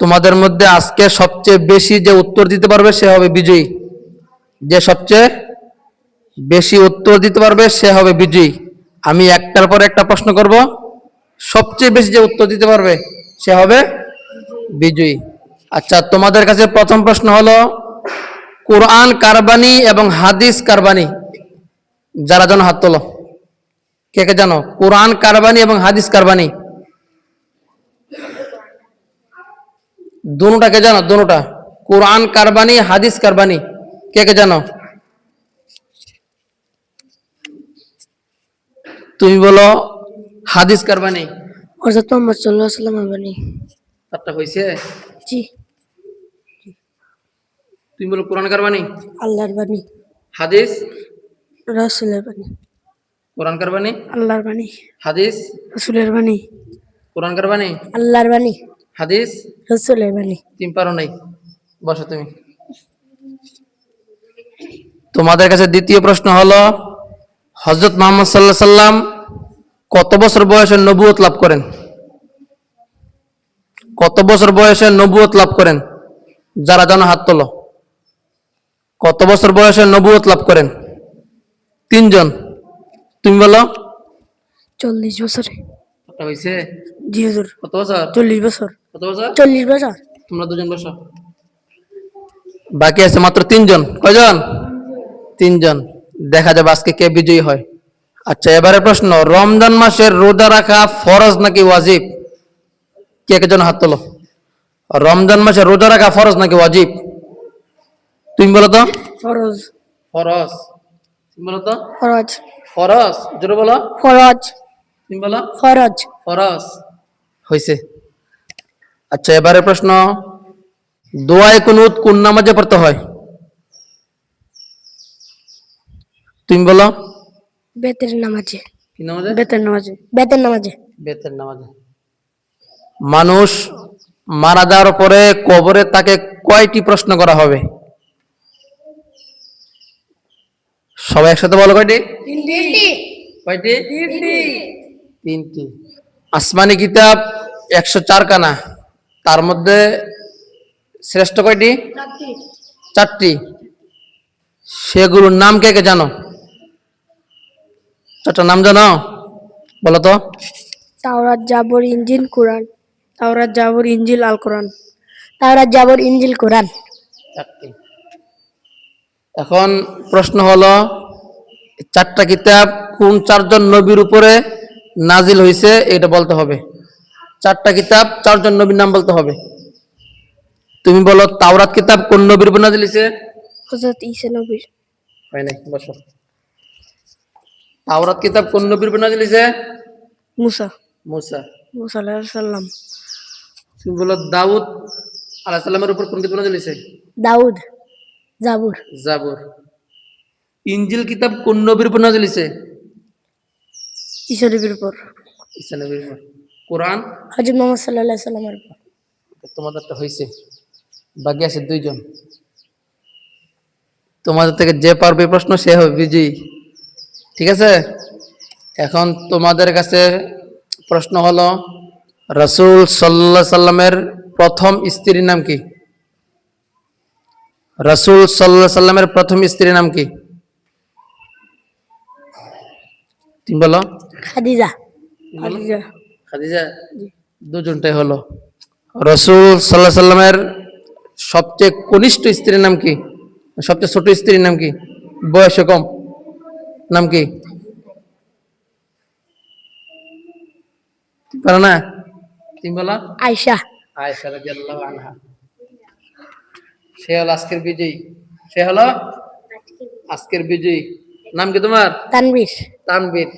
তোমাদের মধ্যে আজকে সবচেয়ে বেশি যে উত্তর দিতে পারবে সে হবে বিজয়ী। যে সবচেয়ে বেশি উত্তর দিতে পারবে সে হবে বিজয়ী। আমি একটার পর একটা প্রশ্ন করব। সবচেয়ে বেশি যে উত্তর দিতে পারবে সে হবে বিজয়ী। আচ্ছা তোমাদের কাছে প্রথম প্রশ্ন হলো, কোরআন কারবানি এবং হাদিস কারবানি, যারা জানো হাত তোলো। কে কে জানো? কোরআন কারবানি এবং হাদিস কারবানি। দুটা কে জানো দুটা কোরআন কারবানি হাদিস কারবানি কে কে জানো তুমি বলো হাদিস কারবানি হজরত মোহাম্মদ সাল্লাহ সাল্লাম বাণী তারটা হয়েছে জি তুমি বলো কোরআন কারবানি আল্লাহর বাণী হাদিস রসুলের বাণী কোরআন কারবানি আল্লাহর বাণী হাদিস রসুলের বাণী কোরআন কারবানি আল্লাহর বাণী হাদিস? রসুলের বাণী তুমি পারো নাই। বসো তুমি। তোমাদের কাছে দ্বিতীয় প্রশ্ন হলো হজরত মোহাম্মদ সাল্লাহ সাল্লাম কত বছর বয়সে নবুয়ত লাভ করেন? কত বছর বয়সে নবুয়ত লাভ করেন? যারা জানো হাত তোলো। কত বছর বয়সে নবুয়ত লাভ করেন? তিনজন। তুমি বলো। চল্লিশ বছরে। হয়েছে জি হুজুর। কত বছর? চল্লিশ বছর। কত বছর? চল্লিশ বছর। তোমরা দুজন বসো। বাকি আছে মাত্র তিনজন। কয়জন? তিনজন। দেখা যাবে আজকে কে বিজয়ী হয়। আচ্ছা এবারে প্রশ্ন রমজান মাসের রোজা রাখা ফরজ নাকি ওয়াজিব? কে কে হাত তোলো। রমজান মাসে রোজা রাখা ফরজ নাকি ওয়াজিব? তুমি বলো তো। ফরজ। ফরজ। তুমি বলো তো। ফরজ। ফরজ। জোরে বলো। ফরজ। তুমি বলো। ফরজ। ফরজ। হয়েছে আচ্ছা এবারে প্রশ্ন। দোয়ায় কুনুত কোন নামাজে পড়তে হয়? তুমি বলো। বেতের নামাজে। কি নামাজে? বেতের নামাজে। বেতের নামাজে। বেতের নামাজে। মানুষ মারা যাওয়ার পরে কবরে তাকে কয়টি প্রশ্ন করা হবে? সবাই একসাথে বলো কয়টি? কয়টি? তিনটি। আসমানি কিতাব একশো চার কানা তার মধ্যে শ্রেষ্ঠ কয়টি? চারটি। সেগুলোর নাম কে কে জানো? চারটা নাম জানো? বলো তো। তাওরাত জাবর ইঞ্জিল কোরআন। তাওরাত জাবর ইঞ্জিল আল কোরআন। তাওরাত জাবর ইঞ্জিল কোরআন। চারটি। এখন প্রশ্ন হলো চারটা কিতাব কোন চারজন নবীর উপরে নাজিল হয়েছে এটা বলতে হবে। চারটা কিতাব চারজন নবীর নাম বলতে হবে। তুমি বলো তাওরাত কিতাব কোন নবীর উপর নাজিল হয়েছে? হজরত ঈসা নবীর। হয় নাই বসো। তাওরাত কিতাব কোন নবীর উপর নাজিল হয়েছে? মুসা। মুসা। মুসা আলাইহিস সালাম। তুমি বলো দাউদ আলাহ সাল্লামের উপর কোন কিতাব নাজিল হয়েছে? দাউদ জাবুর। জাবর। ইঞ্জিল কিতাব কোন নবীর উপর নাজিল হয়েছে? ঈসা নবীর উপর। ঈসা নবীর উপর। কোরআন? হজরত মোহাম্মদ সাল্লাহ সাল্লামের উপর। তোমাদেরটা হয়েছে বাকি আছে দুইজন। তোমাদের থেকে যে পারবে প্রশ্ন সে হবে বিজয়ী। ঠিক আছে? এখন তোমাদের কাছে প্রশ্ন হলো রসুল সাল্লা সাল্লামের প্রথম স্ত্রীর নাম কি? রসুল সাল্লাহ সাল্লামের প্রথম স্ত্রীর নাম কি? তুমি বলো। খাদিজা। খাদিজা। খাদিজা দুজনটাই হলো। রসুল সাল্লাহ সাল্লামের সবচেয়ে কনিষ্ঠ স্ত্রীর নাম কি? সবচেয়ে ছোট স্ত্রীর নাম কি? বয়সে কম? নাম কি? পারো না? তুমি বলো? আয়শা। আয়েশা রাদিয়াল্লাহু আনহা। সে হলো আজকের বিজয়ী। সে হলো আজকের বিজয়ী। নাম কি তোমার? তানবীর তানবীর